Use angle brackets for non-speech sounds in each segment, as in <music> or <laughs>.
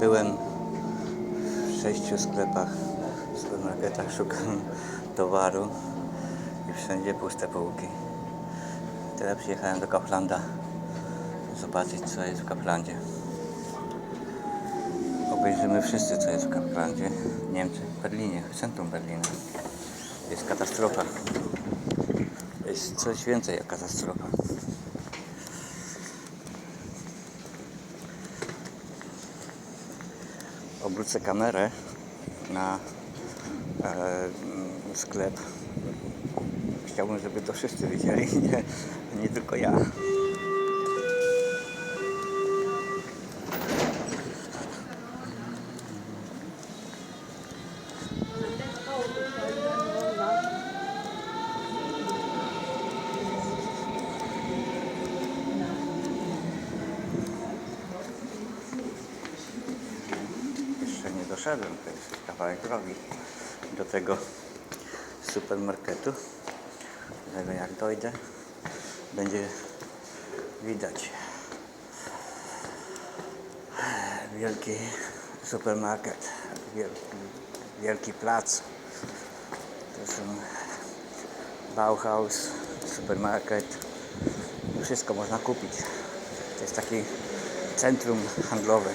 Byłem w sześciu sklepach, supermarketach, <laughs> szukam towaru i wszędzie puste półki. Teraz przyjechałem do Kauflanda zobaczyć co jest w Kauflandzie. Obejrzymy wszyscy co jest w Kauflandzie w Niemczech, Berlinie, w centrum Berlina. Jest katastrofa. Jest coś więcej jak katastrofa. Obrócę kamerę na e, sklep. Chciałbym, żeby to wszyscy widzieli, <laughs> nie, nie tylko ja. Jeszcze nie doszedłem, to jest kawałek drogi do tego supermarketu. Dlatego jak dojdę, będzie widać wielki supermarket, wielki, wielki plac. To są Bauhaus, supermarket. Wszystko można kupić. To jest taki centrum handlowe.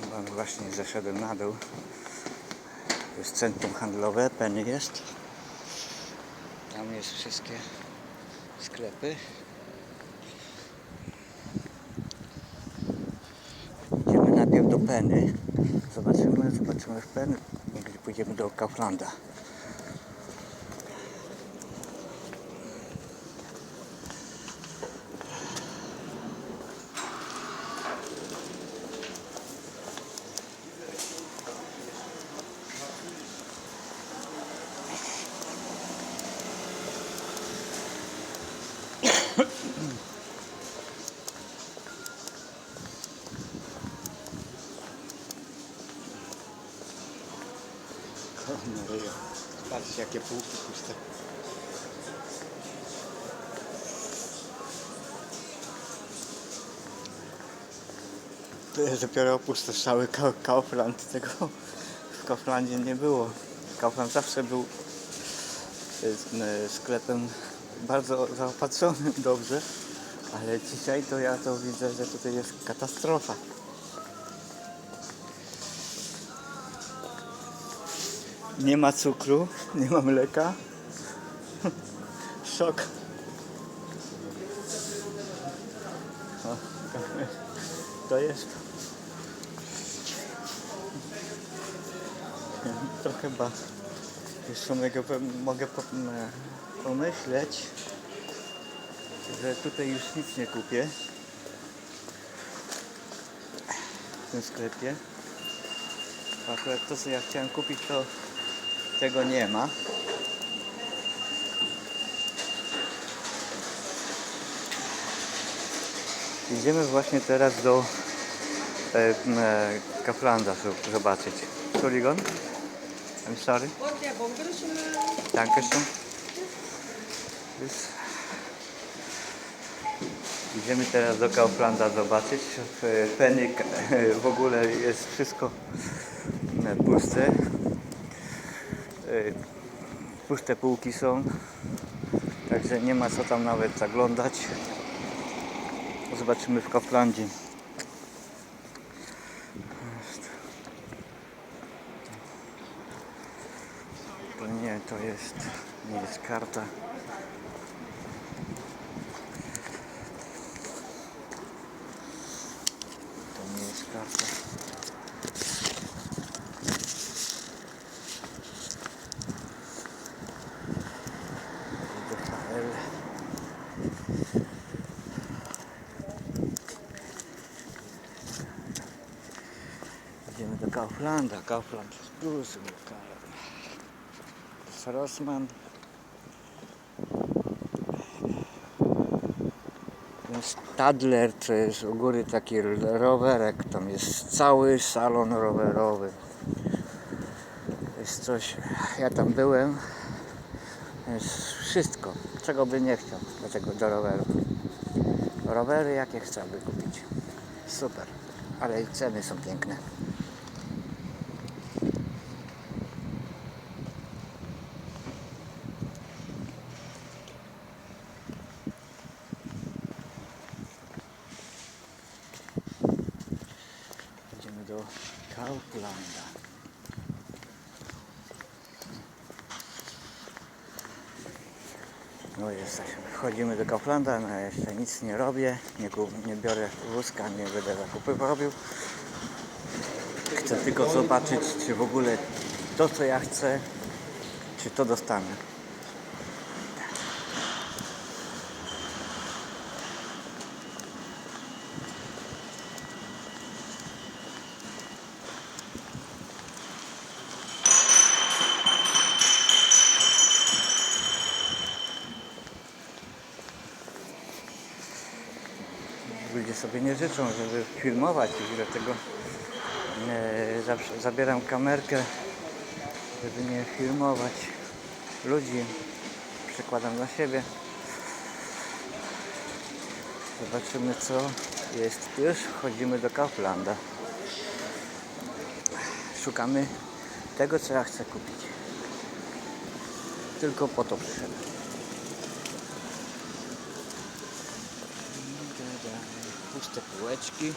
Chyba Właśnie zeszedłem na dół. To jest centrum handlowe, Penny jest. Tam jest wszystkie sklepy. Idziemy najpierw do Penny. Zobaczymy, zobaczymy w Penny, pójdziemy do Kauflanda. Jakie półki puste. To jest dopiero opustoszały Ka- Kaufland. Tego w Kauflandzie nie było. Kaufland zawsze był e, sklepem bardzo zaopatrzonym <laughs> dobrze, ale dzisiaj to ja to widzę, że tutaj jest katastrofa. Nie ma cukru, nie ma mleka. <laughs> Szok. To jest. To chyba jeszcze mogę, mogę m, pomyśleć, że tutaj już nic nie kupię w tym sklepie. Akurat to co ja chciałem kupić to tego nie ma. Idziemy właśnie teraz do e, e, zobaczyć. Entschuldigung. I'm sorry. Dankeschön. Jest- Idziemy teraz do Kauflanda zobaczyć. W Penny ka- <laughs> w ogóle jest wszystko e, puste. E, Puste półki są. Także nie ma co tam nawet zaglądać. Zobaczymy w Kauflandzie. To nie, to jest, nie jest karta. To nie jest karta. Do Kauflanda. Kaufland. To jest Rossmann. Stadler to jest u góry taki rowerek. Tam jest cały salon rowerowy. Jest coś. Ja tam byłem. Jest wszystko, czego by nie chciał do tego do roweru. Rowery jakie chciałby kupić. Super, ale i ceny są piękne. Idziemy do Kauflanda. No jesteśmy. Wchodzimy do Kauflanda, no ja jeszcze nic nie robię, nie, nie biorę wózka, nie będę zakupów robił. Chcę tylko zobaczyć, czy w ogóle to, co ja chcę, czy to dostanę. Ludzie sobie nie życzą, żeby filmować i dlatego e, zawsze zabieram kamerkę, żeby nie filmować ludzi. Przykładam na siebie. Zobaczymy co jest. Już wchodzimy do Kauflanda. Szukamy tego, co ja chcę kupić. Tylko po to przyszedłem. Puste półeczki.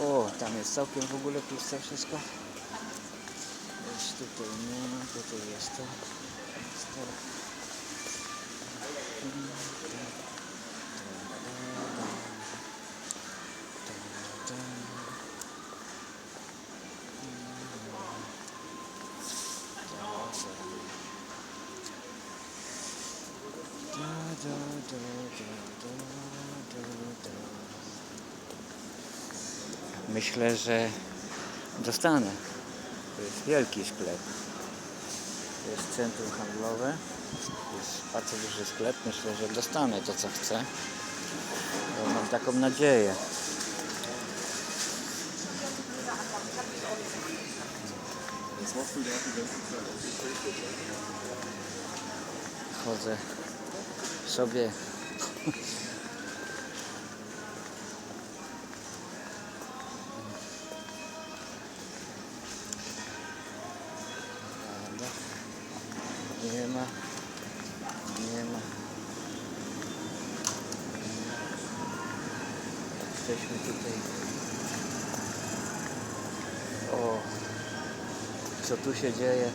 O, tam jest całkiem w ogóle puste wszystko. Jest tutaj nie ma, tutaj jest to. Jest to. Myślę, że dostanę. To jest wielki sklep. To jest centrum handlowe. Jest bardzo duży sklep. Myślę, że dostanę to, co chcę. Mam taką nadzieję. Chodzę sobie ma. Nie ma. Jesteśmy tutaj. O, co tu się dzieje?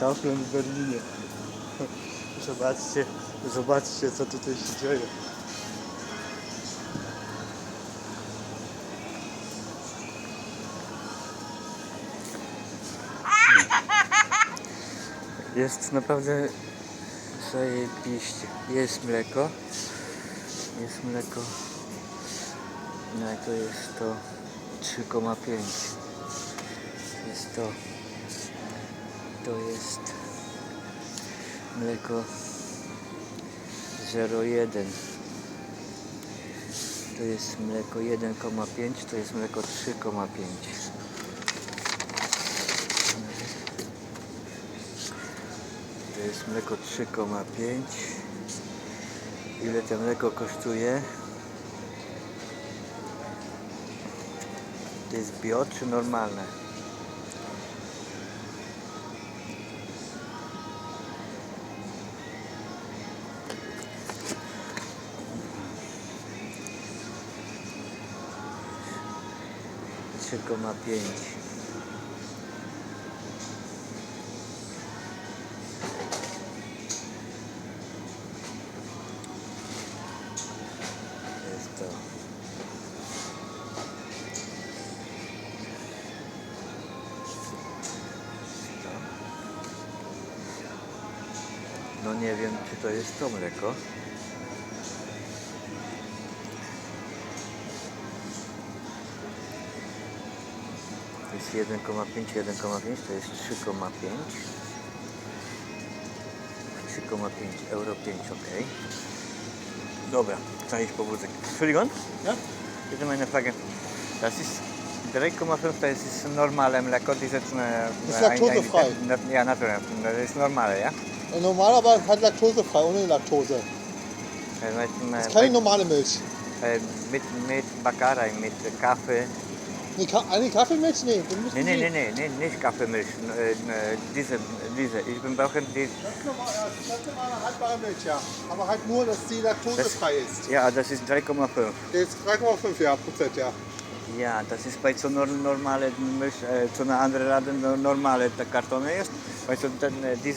Kaufland w Berlinie. <laughs> Zobaczcie, zobaczcie co tutaj się dzieje. Jest naprawdę zajebiście. Jest mleko. Jest mleko. No i to jest to 3,5. Jest to. To jest mleko 0,1. To jest mleko 1,5. To jest mleko 3,5. To jest mleko 3,5. Ile to mleko kosztuje? To jest bio czy normalne? Trzy koma pięć. No nie wiem, czy to jest to mleko. To jest 1,5, 1,5 to jest 3,5. 3,5 euro 5, ok. Dobra, część powódzek. Entschuldigung? Ja? Bitte meine Frage. Das ist 3,5 to jest normale mleko, diese... Ist naturfrei. Ja, naturalne. To jest normale, ja? Normal aber halt laktosefrei, ohne Laktose. Das ist keine normale Milch. mit, mit Baccarei, mit Kaffee. Nee, Ka eine Kaffeemilch? Nee, Nee, nee, nee, nee, nee, nicht Kaffeemilch. Äh, äh, diese, diese. Ich bin brauchen die. Das ist normal, das ist haltbare Milch, ja. Aber halt nur, dass die laktosefrei ist. Ja, das ist 3,5. Der ist 3,5 ja, Prozent, ja. Ja, das ist bei so nor- normale Milch, äh, so einer anderen Laden no- normale Kartone ist. Weißt du, dann, äh, diese